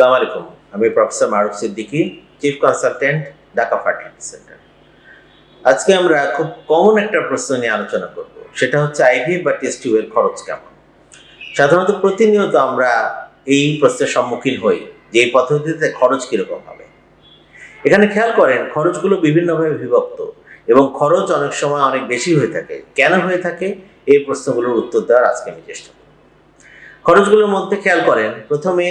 আসসালামু আলাইকুম। আমি professor Maruf Siddiqui chief consultant Dhaka fertility centre আজকে আমরা খুব কমন একটা প্রশ্ন নিয়ে আলোচনা করব। সেটা হচ্ছে আইভি বা টেস্ট টিউবের খরচ কেমন? সাধারণত প্রতিনিয়ত আমরা এই প্রশ্নের সম্মুখীন হই যে এই পদ্ধতিতে খরচ কীরকম হবে। এখানে খেয়াল করেন, খরচগুলো বিভিন্নভাবে বিভক্ত এবং খরচ অনেক সময় অনেক বেশি হয়ে থাকে। কেন হয়ে থাকে? এই প্রশ্নগুলোর উত্তর দেওয়ার আজকে আমি চেষ্টা করব। খরচগুলোর মধ্যে খেয়াল করেন, প্রথমে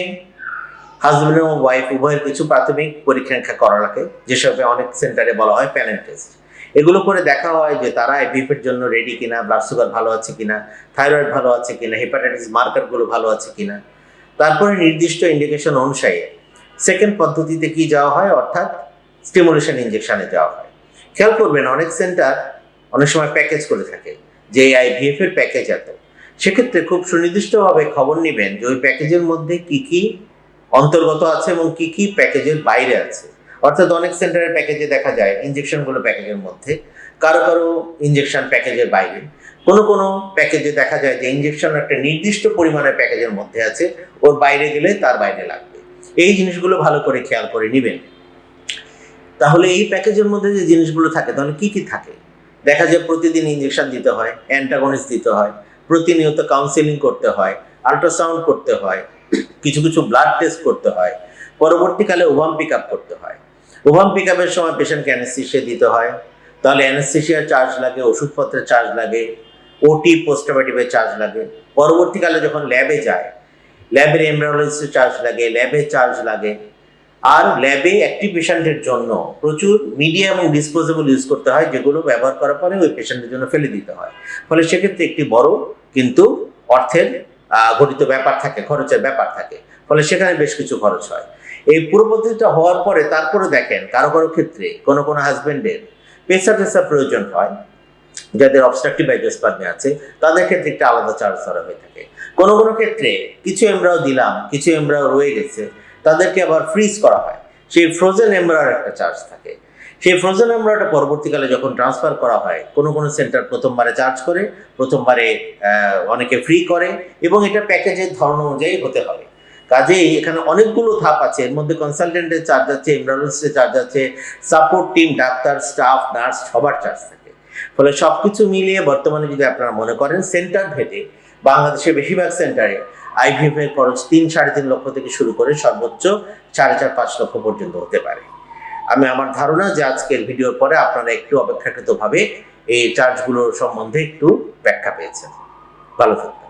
হাজব্যান্ড এবং ওয়াইফ উভয়ের কিছু প্রাথমিক পরীক্ষা নিরীক্ষা করা লাগে যেসবে অনেক সেন্টারে বলা হয় প্যানেল টেস্ট। এগুলো করে দেখা হয় যে তারা এর জন্য রেডি কিনা ব্লাড সুগার ভালো আছে কিনা থাইরয়েড ভালো আছে কিনা হেপাটাইটিস মার্কারগুলো ভালো আছে কিনা। তারপরে নির্দিষ্ট ইন্ডিকেশন অনুসারে সেকেন্ড পদ্ধতিতে কি যাওয়া হয়? অর্থাৎ স্টিমুলেশন ইনজেকশনে যাওয়া হয়। খেয়াল করবেন, অনেক সেন্টার অনেক সময় প্যাকেজ করে থাকে, যে আইভিএফ এর প্যাকেজ এত। সেক্ষেত্রে খুব সুনির্দিষ্টভাবে খবর নেবেন যে ওই প্যাকেজের মধ্যে কি কি অন্তর্গত আছে এবং কি কি প্যাকেজের বাইরে আছে। অর্থাৎ অনেক সেন্টারের প্যাকেজে দেখা যায় ইনজেকশনগুলো প্যাকেজের মধ্যে। কারও কারও ইনজেকশন প্যাকেজের বাইরে। কোনো কোনো প্যাকেজে দেখা যায় যে ইনজেকশন একটা নির্দিষ্ট পরিমাণের প্যাকেজের মধ্যে আছে, ওর বাইরে গেলে তার বাইরে লাগবে। এই জিনিসগুলো ভালো করে খেয়াল করে নেবেন। তাহলে এই প্যাকেজের মধ্যে যে জিনিসগুলো থাকে, তাহলে কি কি থাকে? দেখা যায় প্রতিদিন ইনজেকশন দিতে হয় অ্যান্টাগনিস্ট দিতে হয়, প্রতিনিয়ত কাউন্সেলিং করতে হয় আল্ট্রাসাউন্ড করতে হয় কিছু কিছু ব্লাড টেস্ট করতে হয়। পরবর্তীকালে ওভাম পিক আপ করতে হয়। ওভাম পিক আপের সময় পেশেন্টকে অ্যানেস্থেশিয়া দিতে হয়। তাহলে অ্যানেস্থেশিয়ার চার্জ লাগে, ওষুধপত্রের চার্জ লাগে ওটি পোস্টোমেটিভের চার্জ লাগে। পরবর্তীকালে যখন ল্যাবে যায় ল্যাবের এমব্রায়োলজিস্টের চার্জ লাগে ল্যাবে চার্জ লাগে। আর ল্যাবে একটি পেশেন্টের জন্য প্রচুর মিডিয়া এবং ডিসপোজেবল ইউজ করতে হয়, যেগুলো ব্যবহার করার পরে ওই পেশেন্টের জন্য ফেলে দিতে হয়। ফলে সেক্ষেত্রে একটি বড় কিন্তু অর্থের ঘটিত ব্যাপার থাকে, খরচের ব্যাপার থাকে। ফলে সেখানে বেশ কিছু খরচ হয়। এই পুরো পদ্ধতিটা হওয়ার পরে তারপরে দেখেন, কারও কারও ক্ষেত্রে কোনো কোনো হাজবেন্ডের পেশা টেসা প্রয়োজন হয়, যাদের অবস্ট্রাকটিভ বাইজোস্পাজমে আছে, তাদের ক্ষেত্রে একটা আলাদা চার্জ ধরা হয়ে থাকে। কোনো কোনো ক্ষেত্রে কিছু এমরাও দিলাম, কিছু এমরাও রয়ে গেছে, তাদেরকে আবার ফ্রিজ করা হয়। সেই ফ্রোজেন এমব্রার একটা চার্জ থাকে। সেই ফ্রোজেন এমব্রাটা পরবর্তীকালে যখন ট্রান্সফার করা হয়, কোনো কোনো সেন্টার প্রথমবারে চার্জ করে, প্রথমবারে অনেকে ফ্রি করে এবং এটা প্যাকেজের ধরন অনুযায়ী হতে হবে কাজেই এখানে অনেকগুলো ধাপ আছে, এর মধ্যে কনসালটেন্টের চার্জ আছে এমব্রালোজিস্টের চার্জ আছে support team doctor staff nurse সবার চার্জ থাকে। ফলে সব কিছু মিলিয়ে বর্তমানে যদি আপনারা মনে করেন সেন্টার ভেদে বাংলাদেশের বেশিরভাগ সেন্টারে আইভিএফ এর খরচ তিন সাড়ে তিন লক্ষ থেকে শুরু করে সর্বোচ্চ সাড়ে চার পাঁচ লক্ষ পর্যন্ত হতে পারে। আমি আমার ধারণা যে আজকের ভিডিওর পরে আপনারা একটু অপেক্ষাকৃতভাবে এই চার্জগুলোর সম্বন্ধে একটু ব্যাখ্যা পেয়েছেন। ভালো থাকবেন।